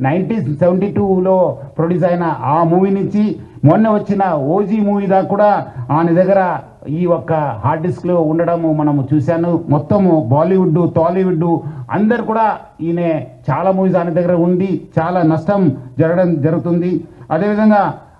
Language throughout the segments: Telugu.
నైన్టీన్ సెవెంటీ టూలో ప్రొడ్యూస్ అయిన ఆ మూవీ నుంచి మొన్న వచ్చిన ఓజీ మూవీ దాకా కూడా ఆయన దగ్గర ఈ ఒక్క హార్డ్ డిస్క్లో ఉండడము మనము చూశాను. మొత్తము బాలీవుడ్ టాలీవుడ్ అందరు కూడా ఈయన చాలా మూవీస్ ఆయన దగ్గర ఉండి చాలా నష్టం జరగడం జరుగుతుంది. అదేవిధంగా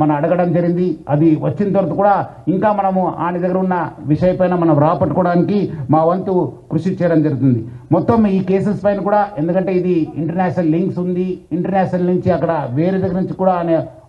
మనం అడగడం జరిగింది. అది వచ్చిన తర్వాత కూడా ఇంకా మనము ఆయన దగ్గర ఉన్న విషయపైన మనం రాపట్టుకోవడానికి మా వంతు కృషి చేయడం జరుగుతుంది. మొత్తం ఈ కేసెస్ పైన కూడా ఎందుకంటే ఇది ఇంటర్నేషనల్ లింక్స్ ఉంది. ఇంటర్నేషనల్ నుంచి అక్కడ వేరే దగ్గర నుంచి కూడా ఆయన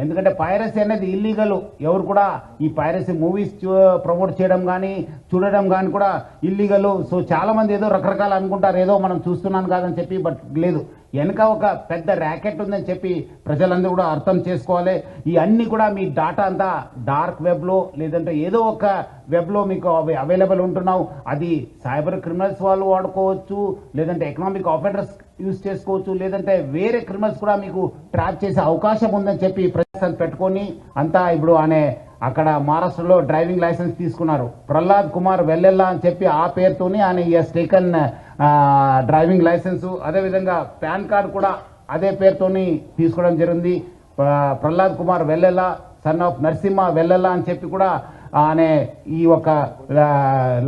ఎందుకంటే పైరసీ అనేది ఇల్లీగల్ ఎవరు కూడా ఈ పైరసీ మూవీస్ ప్రమోట్ చేయడం కానీ చూడడం కానీ కూడా ఇల్లీగల్ సో చాలా మంది ఏదో రకరకాలు అనుకుంటారు. ఏదో మనం చూస్తున్నాను కాదని చెప్పి బట్ లేదు. వెనక ఒక పెద్ద ర్యాకెట్ ఉందని చెప్పి ప్రజలందరూ కూడా అర్థం చేసుకోవాలి. ఈ అన్ని కూడా మీ డాటా అంతా డార్క్ వెబ్లో లేదంటే ఏదో ఒక వెబ్లో మీకు అవి అవైలబుల్ ఉంటున్నావు. అది సైబర్ క్రిమినల్స్ వాళ్ళు వాడుకోవచ్చు లేదంటే ఎకనామిక్ ఆపరేటర్స్ యూజ్ చేసుకోవచ్చు లేదంటే వేరే క్రిమినల్స్ కూడా మీకు ట్రాప్ చేసే అవకాశం ఉందని చెప్పి ప్రజలు పెట్టుకొని అంతా ఇప్పుడు అనే అక్కడ మహారాష్ట్రలో డ్రైవింగ్ లైసెన్స్ తీసుకున్నారు. ప్రహ్లాద్ కుమార్ వెల్లెల్లా అని చెప్పి ఆ పేరుతోని ఆయన ఈ టేకన్ డ్రైవింగ్ లైసెన్సు అదేవిధంగా పాన్ కార్డ్ కూడా అదే పేరుతోని తీసుకోవడం జరిగింది. ప్రహ్లాద్ కుమార్ వెళ్ళెలా సన్ ఆఫ్ నరసింహ వెల్లెల్లా అని చెప్పి కూడా అనే ఈ ఒక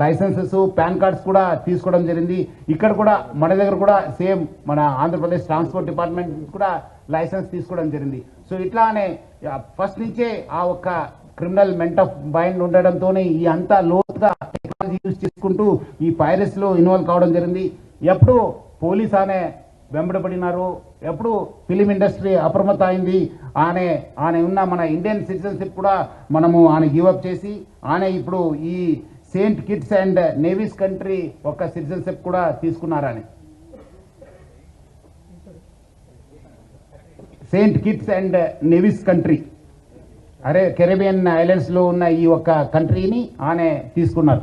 లైసెన్సెస్ పాన్ కార్డ్స్ కూడా తీసుకోవడం జరిగింది. ఇక్కడ కూడా మన దగ్గర కూడా సేమ్ మన ఆంధ్రప్రదేశ్ ట్రాన్స్పోర్ట్ డిపార్ట్మెంట్ కూడా లైసెన్స్ తీసుకోవడం జరిగింది. సో ఇట్లానే ఫస్ట్ నుంచే ఆ ఒక్క క్రిమినల్ మెంట్ ఆఫ్ మైండ్ ఉండడంతో ఈ అంతా లో తీసుకుంటూ ఈ పైరస్లో ఇన్వాల్వ్ కావడం జరిగింది. ఎప్పుడు పోలీస్ ఆమె వెంబడబడినారు ఎప్పుడు ఫిలిం ఇండస్ట్రీ అప్రమత్త అయింది ఆనే ఆయన ఉన్న మన ఇండియన్ సిటిజన్షిప్ కూడా మనము ఆయన గివప్ చేసి ఆమె ఇప్పుడు ఈ Saint Kitts and Nevis country ఒక సిటిజన్షిప్ కూడా తీసుకున్నారని. Saint Kitts and Nevis country అరే కెరేబియన్ ఐలాండ్స్లో ఉన్న ఈ ఒక్క కంట్రీని ఆమె తీసుకున్నారు.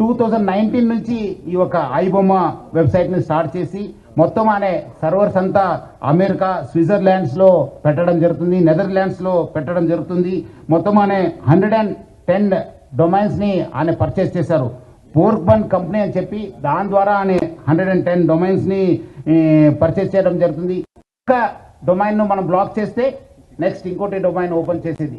టూ థౌజండ్ నైన్టీన్ నుంచి ఈ ఒక ఐబొమ్మ వెబ్సైట్ని స్టార్ట్ చేసి మొత్తం అనే సర్వర్స్ అంతా అమెరికా స్విట్జర్లాండ్స్లో పెట్టడం జరుగుతుంది నెదర్లాండ్స్లో పెట్టడం జరుగుతుంది. మొత్తం అనే హండ్రెడ్ అండ్ టెన్ డొమైన్స్ని ఆయన పర్చేస్ చేశారు. పోర్క్ బన్ కంపెనీ అని చెప్పి దాని ద్వారా ఆయన హండ్రెడ్ అండ్ టెన్ డొమైన్స్ని పర్చేస్ చేయడం జరుగుతుంది. ఒక డొమైన్ను మనం బ్లాక్ చేస్తే నెక్స్ట్ ఇంకోటి డొమైన్ ఓపెన్ చేసేది.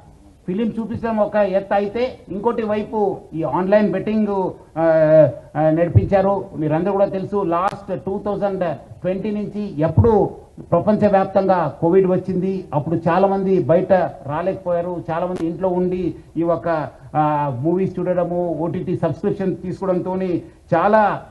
ఫిలిం చూపించడం ఒక ఎత్తు అయితే ఇంకోటి వైపు ఈ ఆన్లైన్ బెట్టింగ్ నడిపించారు మీరందరూ కూడా తెలుసు లాస్ట్ టూ థౌజండ్ ట్వంటీ నుంచి ఎప్పుడు ప్రపంచవ్యాప్తంగా కోవిడ్ వచ్చింది. అప్పుడు చాలా మంది బయట రాలేకపోయారు. చాలా మంది ఇంట్లో ఉండి ఈ ఒక మూవీస్ చూడడము ఓటీటీ సబ్స్క్రిప్షన్ తీసుకోవడంతో చాలా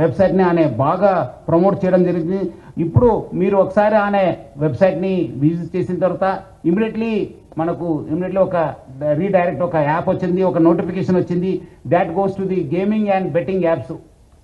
వెబ్సైట్ని ఆయన బాగా ప్రమోట్ చేయడం జరిగింది. ఇప్పుడు మీరు ఒకసారి ఆయన వెబ్సైట్ని విజిట్ చేసిన తర్వాత ఇమీడియట్లీ మనకు ఇమీడియట్లీ ఒక రీడైరెక్ట్ ఒక యాప్ వచ్చింది ఒక నోటిఫికేషన్ వచ్చింది. That goes to the gaming and betting apps.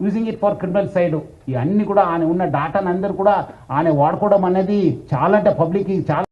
using it for criminal side ఇవన్నీ కూడా ఆయన ఉన్న డాటాను అందరు కూడా ఆయన వాడుకోవడం అనేది చాలా అంటే పబ్లిక్ చాలా